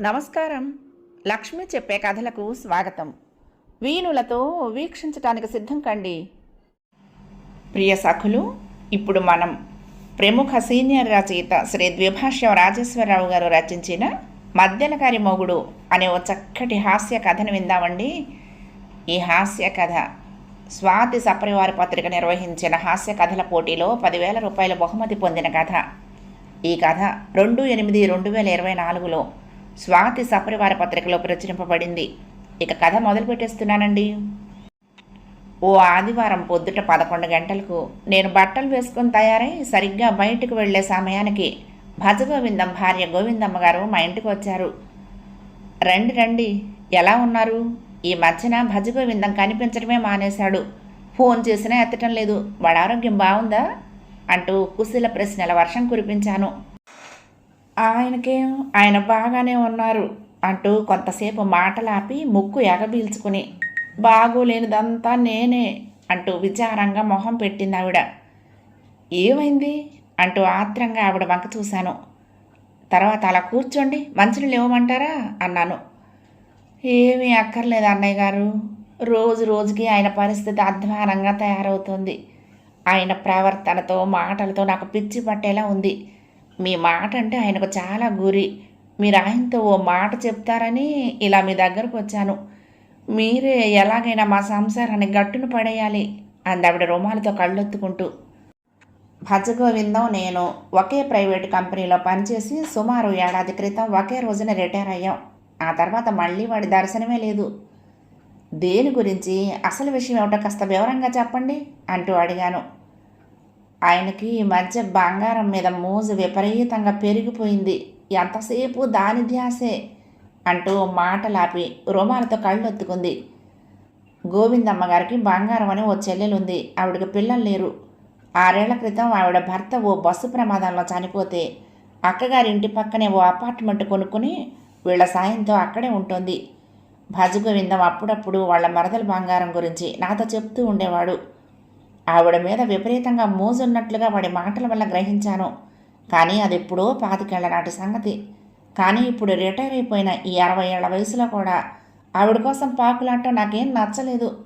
నమస్కారం. లక్ష్మి చెప్పే కథలకు స్వాగతం. వీణులతో వీక్షించటానికి సిద్ధం కండి. ప్రియ సఖులు ఇప్పుడు మనం ప్రముఖ సీనియర్ రచయిత శ్రీ ద్విభాష్యం రాజేశ్వరరావు గారు రచించిన మధ్యలకారి మొగుడు అనే ఓ చక్కటి హాస్య కథను విందామండి. ఈ హాస్య కథ స్వాతి సపరివార పత్రిక నిర్వహించిన హాస్య కథల పోటీలో పదివేల రూపాయల బహుమతి పొందిన కథ. ఈ కథ రెండు ఎనిమిది రెండు వేల ఇరవై నాలుగులో స్వాతి సపరివార పత్రికలో ప్రచురింపబడింది. ఇక కథ మొదలు పెట్టేస్తున్నానండి. ఓ ఆదివారం పొద్దుట పదకొండు గంటలకు నేను బట్టలు వేసుకుని తయారై సరిగ్గా బయటకు వెళ్ళే సమయానికి భజగోవిందం భార్య గోవిందమ్మ గారు మా ఇంటికి వచ్చారు. రండి రండి. ఎలా ఉన్నారు? ఈ మధ్యన భజగోవిందం కనిపించడమే మానేశాడు. ఫోన్ చేసినా ఎత్తటం లేదు. వాడి ఆరోగ్యం బాగుందా? అంటూ కుశల ప్రశ్నల వర్షం కురిపించాను. ఆయనకేం ఆయన బాగానే ఉన్నారు అంటూ కొంతసేపు మాటలాపి ముక్కు ఎగబీల్చుకుని బాగోలేనిదంతా నేనే అంటూ విచారంగా మొహం పెట్టింది ఆవిడ ఏమైంది? అంటూ ఆత్రంగా ఆవిడ వంక చూశాను. తర్వాత అలా కూర్చోండి మంచినీళ్ళు ఇవ్వమంటారా అన్నాను. ఏమీ అక్కర్లేదు అన్నయ్య గారు. రోజు రోజుకి ఆయన పరిస్థితి అధ్వానంగా తయారవుతుంది. ఆయన ప్రవర్తనతో మాటలతో నాకు పిచ్చి పట్టేలా ఉంది. మీ మాట అంటే ఆయనకు చాలా గురి. మీరు ఆయనతో ఓ మాట చెప్తారని ఇలా మీ దగ్గరకు వచ్చాను. మీరే ఎలాగైనా మా సంసారాన్ని గట్టును పడేయాలి అందావిడ రుమాలతో కళ్ళొత్తుకుంటూ. భజగోవిందం నేను ఒకే ప్రైవేట్ కంపెనీలో పనిచేసి సుమారు ఏడాది క్రితం ఒకే రోజున రిటైర్ అయ్యాం. ఆ తర్వాత మళ్ళీ వాడి దర్శనమే లేదు. దేని గురించి? అసలు విషయం ఏమిటో కాస్త వివరంగా చెప్పండి అంటూ అడిగాను. ఆయనకి ఈ మధ్య బంగారం మీద మోజు విపరీతంగా పెరిగిపోయింది. ఎంతసేపు దాని ధ్యాసే? అంటూ మాటలాపి రుమాలతో కళ్ళొత్తుకుంది. గోవిందమ్మ గారికి బంగారం అని ఓ చెల్లెలుంది. ఆవిడకి పిల్లలు లేరు. ఆరేళ్ళ క్రితం ఆవిడ భర్త ఓ బస్సు ప్రమాదంలో చనిపోతే అక్కగారి ఇంటి పక్కనే ఓ అపార్ట్మెంట్ కొనుక్కుని వీళ్ళ సాయంతో అక్కడే ఉంటుంది. భజగోవిందం అప్పుడప్పుడు వాళ్ళ మరదల బంగారం గురించి నాతో చెప్తూ ఉండేవాడు. ఆవిడ మీద విపరీతంగా మోజున్నట్లుగా వాడి మాటల వల్ల గ్రహించాను. కానీ అది ఎప్పుడో పాతికేళ్ళ నాటి సంగతి. కానీ ఇప్పుడు రిటైర్ అయిపోయిన ఈ అరవై ఏళ్ళ వయసులో కూడా ఆవిడ కోసం పాకులాడటం నాకేం నచ్చలేదు.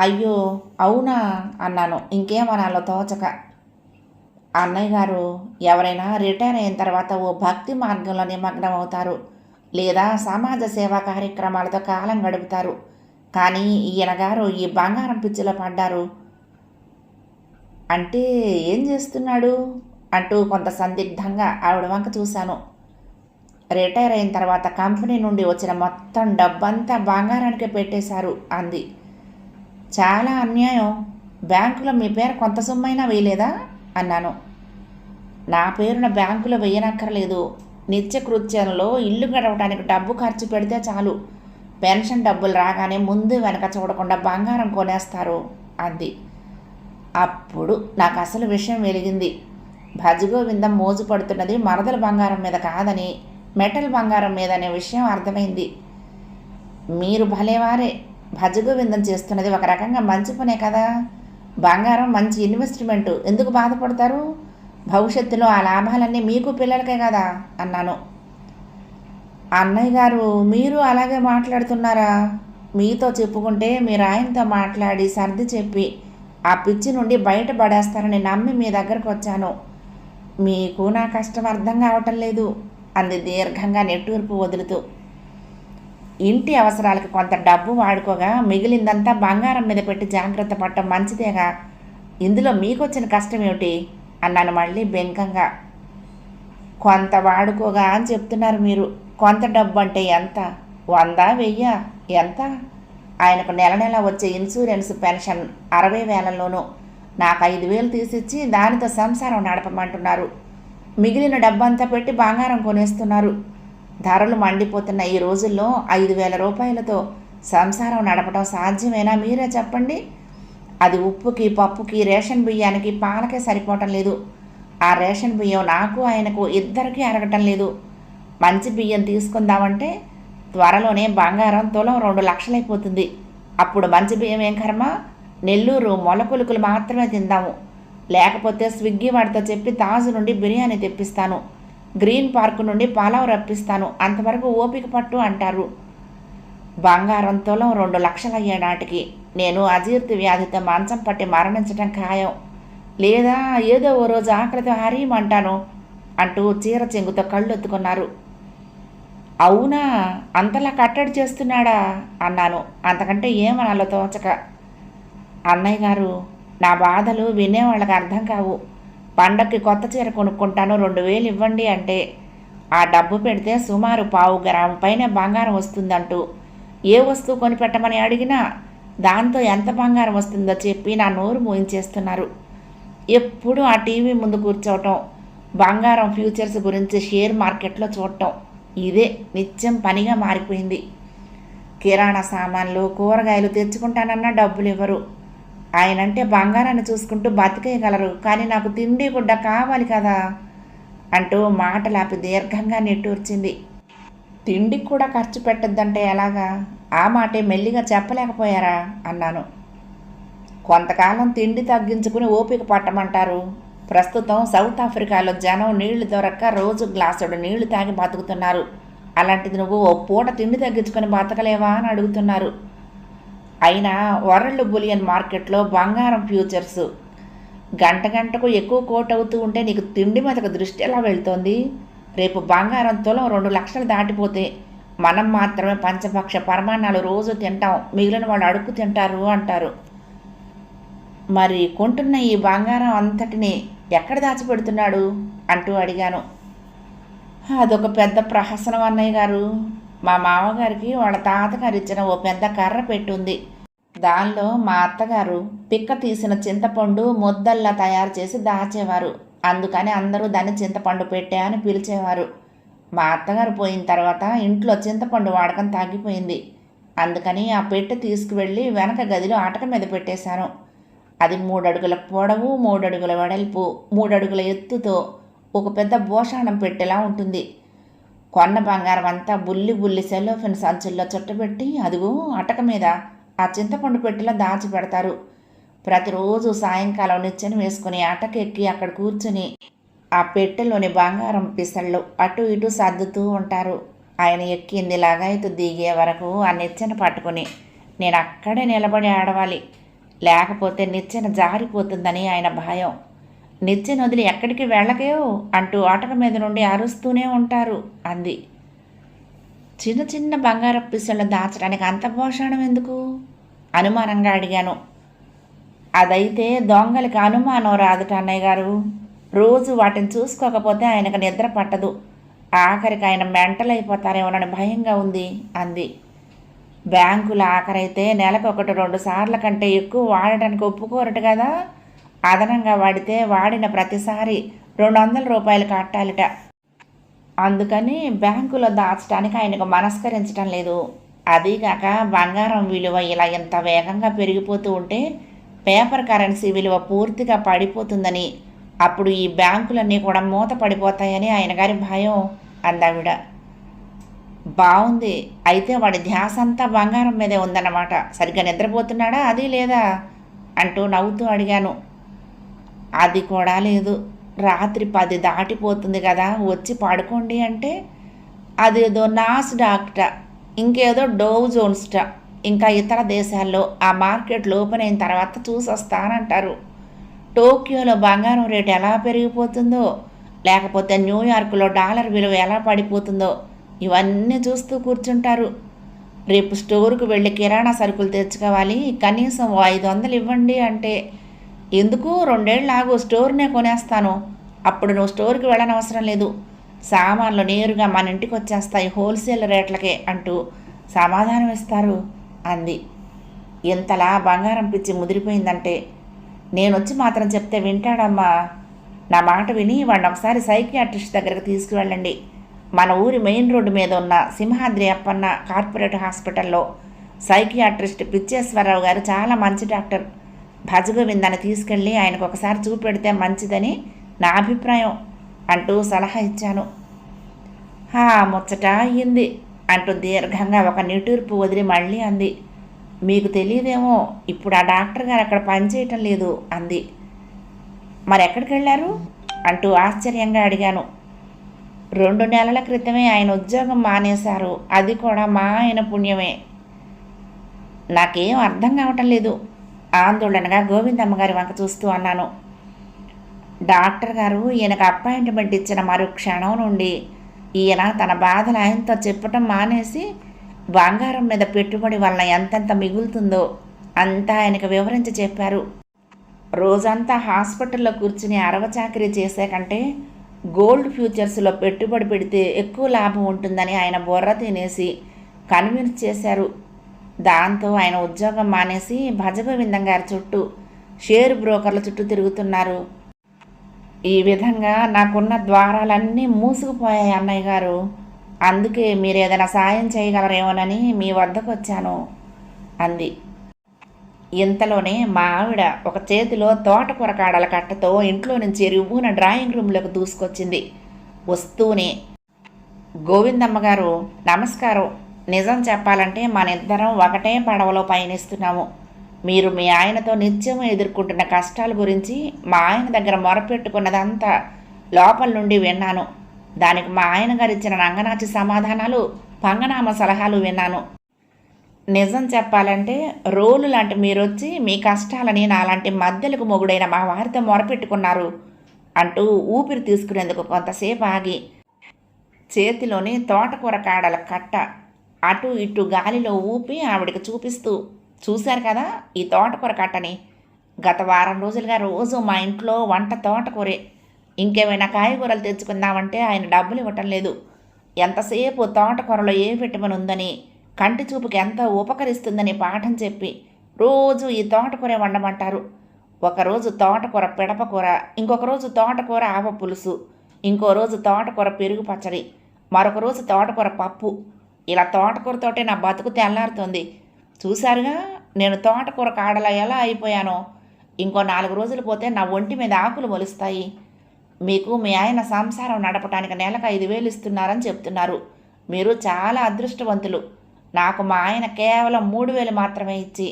అయ్యో అవునా? అన్నాను. ఇంకేమనాలో తోచక. అన్నయ్య గారు ఎవరైనా రిటైర్ అయిన తర్వాత ఓ భక్తి మార్గంలో నిమగ్నం అవుతారు లేదా సమాజ సేవా కార్యక్రమాలతో కాలం గడుపుతారు. కానీ ఈయన గారు ఈ బంగారం పిచ్చిలో పడ్డారు. అంటే ఏం చేస్తున్నాడు? అంటూ కొంత సందిగ్ధంగా ఆవిడ వంక చూశాను. రిటైర్ అయిన తర్వాత కంపెనీ నుండి వచ్చిన మొత్తం డబ్బంతా బంగారానికి పెట్టేశారు అంది. చాలా అన్యాయం. బ్యాంకులో మీ పేరు కొంత సొమ్మైనా వేయలేదా? అన్నాను. నా పేరున బ్యాంకులో వేయనక్కర్లేదు. నిత్యకృత్యంలో ఇల్లు గడవడానికి డబ్బు ఖర్చు పెడితే చాలు. పెన్షన్ డబ్బులు రాగానే ముందు వెనక చూడకుండా బంగారం కొనేస్తారు అంది. అప్పుడు నాకు అసలు విషయం వెలిగింది. భజగోవిందం మోజు పడుతున్నది మరదల బంగారం మీద కాదని మెటల్ బంగారం మీద అనే విషయం అర్థమైంది. మీరు భలేవారే భజగోవిందం చేస్తున్నది ఒక రకంగా మంచి పనే కదా? బంగారం మంచి ఇన్వెస్ట్మెంట్ ఎందుకు బాధపడతారు? భవిష్యత్తులో ఆ లాభాలన్నీ మీకు పిల్లలకే కదా? అన్నాను. అన్నయ్య గారు మీరు అలాగే మాట్లాడుతున్నారా? మీతో చెప్పుకుంటే మీరు ఆయనతో మాట్లాడి సర్ది చెప్పి ఆ పిచ్చి నుండి బయటపడేస్తారని నమ్మి మీ దగ్గరకు వచ్చాను. మీకు నా కష్టం అర్థం కావటం లేదు అంది దీర్ఘంగా నెట్టూర్పు వదులుతూ. ఇంటి అవసరాలకు కొంత డబ్బు వాడుకోగా మిగిలిందంతా బంగారం మీద పెట్టి జాగ్రత్త పడటం మంచిదేగా. ఇందులో మీకొచ్చిన కష్టం ఏమిటి? అన్నాను మళ్ళీ బెంకంగా. కొంత వాడుకోగా అని చెప్తున్నారు మీరు. కొంత డబ్బు అంటే ఎంత? వందా వెయ్య? ఎంత? ఆయనకు నెల నెల వచ్చే ఇన్సూరెన్స్ పెన్షన్ అరవై వేలలోనూ నాకు ఐదు వేలు తీసిచ్చి దానితో సంసారం నడపమంటున్నారు. మిగిలిన డబ్బంతా పెట్టి బంగారం కొనేస్తున్నారు. ధరలు మండిపోతున్న ఈ రోజుల్లో ఐదు వేల రూపాయలతో సంసారం నడపడం సాధ్యమేనా మీరే చెప్పండి? అది ఉప్పుకి పప్పుకి రేషన్ బియ్యానికి పాలకే సరిపోవటం లేదు. ఆ రేషన్ బియ్యం నాకు ఆయనకు ఇద్దరికీ అరగటం లేదు. మంచి బియ్యం తీసుకుందామంటే త్వరలోనే బంగారం తులం రెండు లక్షలైపోతుంది. అప్పుడు మంచి బియ్యం ఏం కర్మ? నెల్లూరు మొలపులుకులు మాత్రమే తిందాము. లేకపోతే స్విగ్గీ వాడితో చెప్పి తాజు నుండి బిర్యానీ తెప్పిస్తాను. గ్రీన్ పార్క్ నుండి పాలవ రప్పిస్తాను. అంతవరకు ఓపిక పట్టు అంటారు. బంగారం తులం రెండు లక్షలయ్యే నాటికి నేను అజీర్తి వ్యాధితో మంచం పట్టి మరణించడం ఖాయం. లేదా ఏదో ఓ రోజు ఆకలితో హరీమంటాను అంటూ చీర చెంగుతో కళ్ళొత్తుకున్నారు. అవునా? అంతలా కట్టడి చేస్తున్నాడా? అన్నాను. అంతకంటే ఏమనాలో తోచక. అన్నయ్య గారు నా బాధలు వినేవాళ్ళకి అర్థం కావు. పండక్కి కొత్త చీర కొనుక్కుంటాను రెండు వేలు ఇవ్వండి అంటే. ఆ డబ్బు పెడితే సుమారు పావు గ్రాము పైన బంగారం వస్తుందంటూ. ఏ వస్తువు కొనిపెట్టమని అడిగినా దాంతో ఎంత బంగారం వస్తుందో చెప్పి నా నోరు మూయించేస్తున్నారు. ఎప్పుడు ఆ టీవీ ముందు కూర్చోవటం బంగారం ఫ్యూచర్స్ గురించి షేర్ మార్కెట్లో చూడటం. ఇదే నిత్యం పనిగా మారిపోయింది. కిరాణా సామాన్లు కూరగాయలు తెచ్చుకుంటానన్నా డబ్బులు ఇవ్వరు ఆయనంటే బంగారాన్ని చూసుకుంటూ బతికేయగలరు. కానీ నాకు తిండి గుడ్డ కావాలి కదా అంటూ మాటలాపి దీర్ఘంగా నెట్టూర్చింది. తిండికి కూడా ఖర్చు పెట్టద్దంటే ఎలాగా? ఆ మాటే మెల్లిగా చెప్పలేకపోయారా? అన్నాను. కొంతకాలం తిండి తగ్గించుకుని ఓపిక పట్టమంటారు. ప్రస్తుతం సౌత్ ఆఫ్రికాలో జనం నీళ్ళు దొరక్క రోజు గ్లాసుడు నీళ్ళు తాగి బతుకుతున్నారు. అలాంటిది నువ్వు ఓ పూట తిండి తగ్గించుకొని బతకలేవా అని అడుగుతున్నారు. అయినా వరల్డ్ బులియన్ మార్కెట్లో బంగారం ఫ్యూచర్స్. గంట గంటకు ఎక్కువ కోట్ అవుతూ ఉంటే నీకు తిండి మీదకు దృష్టి ఎలా వెళ్తోంది? రేపు బంగారం తులం రెండు లక్షలు దాటిపోతే మనం మాత్రమే పంచపక్ష పరమాణాలు రోజు తింటాం. మిగిలిన వాళ్ళు అడుగు తింటారు అంటారు. మరి కొంటున్న ఈ బంగారం అంతటిని ఎక్కడ దాచిపెడుతున్నాడు? అంటూ అడిగాను. అదొక పెద్ద ప్రహసనం అన్నయ్య గారు. మా మామగారికి వాళ్ళ తాతగారు ఇచ్చిన ఓ పెద్ద కర్ర పెట్టుంది. దానిలో మా అత్తగారు పిక్క తీసిన చింతపండు ముద్దల్లా తయారు చేసి దాచేవారు. అందుకని అందరూ దాన్ని చింతపండు పెట్టా అని పిలిచేవారు. మా అత్తగారు పోయిన తర్వాత ఇంట్లో చింతపండు వాడకం తగ్గిపోయింది. అందుకని ఆ పెట్టె తీసుకువెళ్ళి వెనక గదిలో ఆటక మీద పెట్టేశాను. అది మూడడుగుల పొడవు మూడడుగుల వెడల్పు మూడడుగుల ఎత్తుతో ఒక పెద్ద భూషాణం పెట్టేలా ఉంటుంది. కొన్న బంగారం అంతా బుల్లి బుల్లి సెలోఫిన్ సంచుల్లో చుట్టబెట్టి అదిగో అటక మీద ఆ చింతపండు పెట్టెలో దాచి పెడతారు. ప్రతిరోజు సాయంకాలం నిచ్చెన వేసుకుని అటకెక్కి అక్కడ కూర్చుని ఆ పెట్టెలోని బంగారం పిసళ్ళు అటు ఇటు సర్దుతూ ఉంటారు. ఆయన ఎక్కింది లాగా దిగే వరకు ఆ నిచ్చెన పట్టుకుని నేను అక్కడే నిలబడి ఆడవాలి. లేకపోతే నిచ్చెన జారిపోతుందని ఆయన భయం. నిచ్చెన వదిలి ఎక్కడికి వెళ్ళకేవు? అంటూ ఆటల మీద నుండి అరుస్తూనే ఉంటారు అంది. చిన్న చిన్న బంగారపు పిసళ్ళు దాచడానికి అంత పోషణం ఎందుకు? అనుమానంగా అడిగాను. అదైతే దొంగలకి అనుమానం రాదుట అన్నయ్య గారు. రోజు వాటిని చూసుకోకపోతే ఆయనకు నిద్ర పట్టదు. ఆఖరికి ఆయన మెంటలైపోతారేమోనని భయంగా ఉంది అంది. బ్యాంకుల ఆఖరైతే నెలకు ఒకటి రెండు సార్ల కంటే ఎక్కువ వాడటానికి ఒప్పుకోరట కదా. అదనంగా వాడితే వాడిన ప్రతిసారి రెండు వందల రూపాయలు కట్టాలిట. అందుకని బ్యాంకులో దాచడానికి ఆయనకు మనస్కరించడం లేదు. అదీగాక బంగారం విలువ ఇలా ఇంత వేగంగా పెరిగిపోతూ ఉంటే పేపర్ కరెన్సీ విలువ పూర్తిగా పడిపోతుందని. అప్పుడు ఈ బ్యాంకులన్నీ కూడా మూత పడిపోతాయని ఆయన గారి భయం అందావిడ. బాగుంది. అయితే వాడి ధ్యాస అంతా బంగారం మీదే ఉందన్నమాట. సరిగ్గా నిద్రపోతున్నాడా? అది లేదా? అంటూ నవ్వుతూ అడిగాను. అది కూడా లేదు. రాత్రి పది దాటిపోతుంది కదా వచ్చి పడుకోండి అంటే అదేదో నాస్ డాక్ట ఇంకేదో డోవ్ జోన్స్ట ఇంకా ఇతర దేశాల్లో ఆ మార్కెట్లు ఓపెన్ అయిన తర్వాత చూసి వస్తానంటారు టోక్యోలో బంగారం రేటు ఎలా పెరిగిపోతుందో లేకపోతే న్యూయార్క్లో డాలర్ విలువ ఎలా పడిపోతుందో ఇవన్నీ చూస్తూ కూర్చుంటారు. రేపు స్టోర్కు వెళ్ళి కిరాణా సరుకులు తెచ్చుకోవాలి. కనీసం ఐదు వందలు ఇవ్వండి అంటే ఎందుకు? రెండేళ్ళు ఆగు స్టోర్నే కొనేస్తాను. అప్పుడు నువ్వు స్టోర్కి వెళ్ళనవసరం లేదు. సామాన్లు నేరుగా మన ఇంటికి వచ్చేస్తాయి హోల్సేల్ రేట్లకే అంటూ సమాధానం ఇస్తారు అంది. ఇంతలా బంగారం పిచ్చి ముదిరిపోయిందంటే నేనొచ్చి మాత్రం చెప్తే వింటాడమ్మా. నా మాట విని వాడిని ఒకసారి సైకియాట్రిస్ట్ దగ్గరకు తీసుకువెళ్ళండి. మన ఊరి మెయిన్ రోడ్డు మీద ఉన్న సింహాద్రి అప్పన్న కార్పొరేట్ హాస్పిటల్లో సైకియాట్రిస్ట్ పిచ్చేశ్వరరావు గారు చాలా మంచి డాక్టర్. భజగోవిందని తీసుకెళ్ళి ఆయనకు ఒకసారి చూపెడితే మంచిదని నా అభిప్రాయం అంటూ సలహా ఇచ్చాను. హా ముచ్చట అయ్యింది అంటూ దీర్ఘంగా ఒక నిటూర్పు వదిలి మళ్ళీ అంది. మీకు తెలియదేమో ఇప్పుడు ఆ డాక్టర్ గారు అక్కడ పనిచేయటం లేదు అంది. మరెక్కడికి వెళ్ళారు అంటూ ఆశ్చర్యంగా అడిగాను. రెండు నెలల క్రితమే ఆయన ఉద్యోగం మానేశారు. అది కూడా మా ఆయన పుణ్యమే. నాకేం అర్థం కావటం లేదు. ఆందోళనగా గోవిందమ్మ గారి వంక చూస్తూ అన్నాను. డాక్టర్ గారు ఈయనకు అపాయింట్మెంట్ ఇచ్చిన మరో క్షణం నుండి ఈయన తన బాధలు ఆయనతో చెప్పటం మానేసి బంగారం మీద పెట్టుబడి వలన ఎంతెంత మిగులుతుందో అంతా ఆయనకు వివరించి చెప్పారు. రోజంతా హాస్పిటల్లో కూర్చుని అరవచాకరీ చేసే కంటే గోల్డ్ ఫ్యూచర్స్లో పెట్టుబడి పెడితే ఎక్కువ లాభం ఉంటుందని ఆయన బొర్ర తినేసి కన్విన్స్ చేశారు. దాంతో ఆయన ఉద్యోగం మానేసి భజగోవిందం గారి చుట్టూ షేర్ బ్రోకర్ల చుట్టూ తిరుగుతున్నారు. ఈ విధంగా నాకున్న ద్వారాలన్నీ మూసుకుపోయాయి అన్నయ్య గారు. అందుకే మీరు ఏదైనా సాయం చేయగలరేమోనని మీ వద్దకు వచ్చాను అంది. ఇంతలోనే మా ఆవిడ ఒక చేతిలో తోటకూర కాడల కట్టతో ఇంట్లో నుంచి రివ్వున డ్రాయింగ్ రూమ్లోకి దూసుకొచ్చింది. వస్తూనే గోవిందమ్మ గారు నమస్కారం. నిజం చెప్పాలంటే మన ఇద్దరం ఒకటే పడవలో పయనిస్తున్నాము. మీరు మీ ఆయనతో నిత్యం ఎదుర్కొంటున్న కష్టాల గురించి మా ఆయన దగ్గర మొరపెట్టుకున్నదంతా లోపల నుండి విన్నాను. దానికి మా ఆయన గారు ఇచ్చిన రంగనాచి సమాధానాలు పంగనామ సలహాలు విన్నాను. నిజం చెప్పాలంటే రోలు లాంటి మీరొచ్చి మీ కష్టాలని నాలాంటి మధ్యలకు మొగుడైన మా వారితో మొరపెట్టుకున్నారు అంటూ ఊపిరి తీసుకునేందుకు కొంతసేపు ఆగి చేతిలోని తోటకూర కాడల కట్ట అటు ఇటు గాలిలో ఊపి ఆవిడకి చూపిస్తూ చూశారు కదా ఈ తోటకూర కట్టని? గత వారం రోజులుగా రోజు మా ఇంట్లో వంట తోటకూరే. ఇంకేమైనా కాయగూరలు తెచ్చుకుందామంటే ఆయన డబ్బులు ఇవ్వటం లేదు. ఎంతసేపు తోటకూరలో ఏ విటమిన్ ఉందని కంటి చూపుకి ఎంత ఉపకరిస్తుందని పాఠం చెప్పి రోజు ఈ తోటకూర వండమంటారు. ఒకరోజు తోటకూర పిడపకూర ఇంకొక రోజు తోటకూర ఆవ పులుసు ఇంకో రోజు తోటకూర పెరుగు పచ్చడి మరొక రోజు తోటకూర పప్పు. ఇలా తోటకూరతోటే నా బతుకు తెల్లారుతుంది. చూశారుగా నేను తోటకూర కాడల ఎలా అయిపోయానో. ఇంకో నాలుగు రోజులు పోతే నా ఒంటి మీద ఆకులు మొలుస్తాయి. మీకు మీ ఆయన సంసారం నడపడానికి నెలకు ఐదు వేలు ఇస్తున్నారని చెప్తున్నారు. మీరు చాలా అదృష్టవంతులు. నాకు మా ఆయన కేవలం మూడు వేలు మాత్రమే ఇచ్చి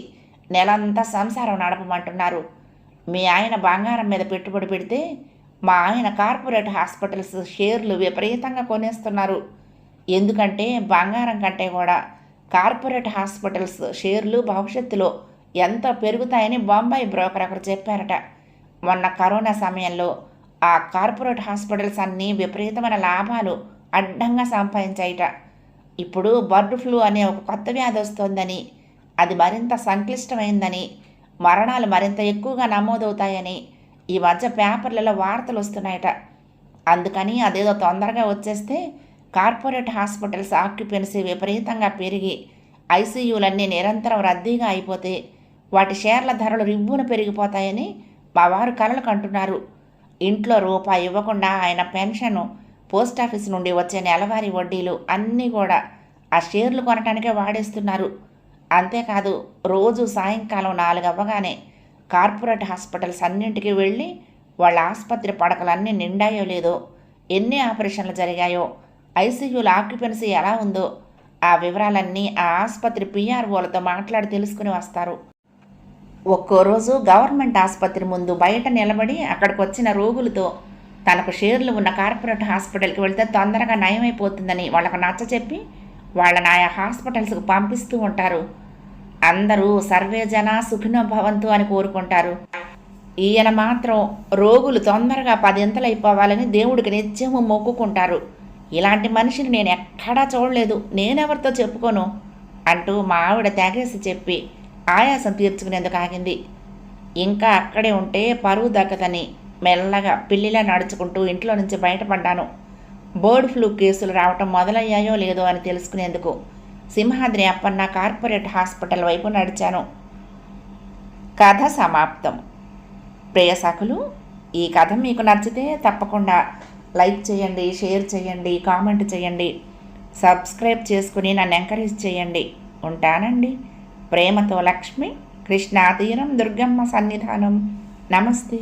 నెలంతా సంసారం నడపమంటున్నారు. మీ ఆయన బంగారం మీద పెట్టుబడి పెడితే మా ఆయన కార్పొరేట్ హాస్పిటల్స్ షేర్లు విపరీతంగా కొనేస్తున్నారు. ఎందుకంటే బంగారం కంటే కూడా కార్పొరేట్ హాస్పిటల్స్ షేర్లు భవిష్యత్తులో ఎంత పెరుగుతాయని బొంబాయి బ్రోకర్ ఒకరు చెప్పారట. మొన్న కరోనా సమయంలో ఆ కార్పొరేట్ హాస్పిటల్స్ అన్నీ విపరీతమైన లాభాలు అడ్డంగా సంపాదించాయిట. ఇప్పుడు బర్డ్ ఫ్లూ అనే ఒక కొత్త వ్యాధి వస్తోందని అది మరింత సంక్లిష్టమైందని మరణాలు మరింత ఎక్కువగా నమోదవుతాయని ఈ మధ్య పేపర్లలో వార్తలు వస్తున్నాయట. అందుకని అదేదో తొందరగా వచ్చేస్తే కార్పొరేట్ హాస్పిటల్స్ ఆక్యుపెన్సీ విపరీతంగా పెరిగి ఐసీయూలన్నీ నిరంతరం రద్దీగా అయిపోతే వాటి షేర్ల ధరలు రివ్వున పెరిగిపోతాయని మా వారు కలలు కంటున్నారు. ఇంట్లో రూపాయి ఇవ్వకుండా ఆయన పెన్షన్ పోస్ట్ ఆఫీస్ నుండి వచ్చే నెలవారీ వడ్డీలు అన్నీ కూడా ఆ షేర్లు కొనటానికే వాడేస్తున్నారు. అంతేకాదు రోజు సాయంకాలం నాలుగు అవ్వగానే కార్పొరేట్ హాస్పిటల్స్ అన్నింటికి వెళ్ళి వాళ్ళ ఆసుపత్రి పడకలన్నీ నిండాయో లేదో ఎన్ని ఆపరేషన్లు జరిగాయో ఐసీయూల ఆక్యుపెన్సీ ఎలా ఉందో ఆ వివరాలన్నీ ఆ ఆసుపత్రి పిఆర్ఓలతో మాట్లాడి తెలుసుకుని వస్తారు. ఒక్కో రోజు గవర్నమెంట్ ఆసుపత్రి ముందు బయట నిలబడి అక్కడికి వచ్చిన రోగులతో తనకు షేర్లు ఉన్న కార్పొరేట్ హాస్పిటల్కి వెళ్తే తొందరగా నయమైపోతుందని వాళ్ళకు నచ్చ చెప్పి వాళ్ళని ఆయా హాస్పిటల్స్కి పంపిస్తూ ఉంటారు. అందరూ సర్వే జన సుఖినో భవంతు అని కోరుకుంటారు. ఈయన మాత్రం రోగులు తొందరగా పదింతలైపోవాలని దేవుడికి నిత్యము మొక్కుకుంటారు. ఇలాంటి మనిషిని నేను ఎక్కడా చూడలేదు నేనెవరితో చెప్పుకోను? అంటూ మా ఆవిడ తెగేసి చెప్పి ఆయాసం తీర్చుకునేందుకు ఆగింది. ఇంకా అక్కడే ఉంటే పరువు దక్కదని మెల్లగా పిల్లిలా నడుచుకుంటూ ఇంట్లో నుంచి బయటపడ్డాను. బర్డ్ ఫ్లూ కేసులు రావటం మొదలయ్యాయో లేదో అని తెలుసుకునేందుకు సింహాద్రి అప్పన్న కార్పొరేట్ హాస్పిటల్ వైపు నడిచాను. కథ సమాప్తం. ప్రేయసకులు ఈ కథ మీకు నచ్చితే తప్పకుండా లైక్ చేయండి షేర్ చేయండి కామెంట్ చేయండి సబ్స్క్రైబ్ చేసుకుని నన్ను ఎంకరేజ్ చేయండి. ఉంటానండి. ప్రేమతో లక్ష్మి కృష్ణాతీరం దుర్గమ్మ సన్నిధానం. నమస్తే.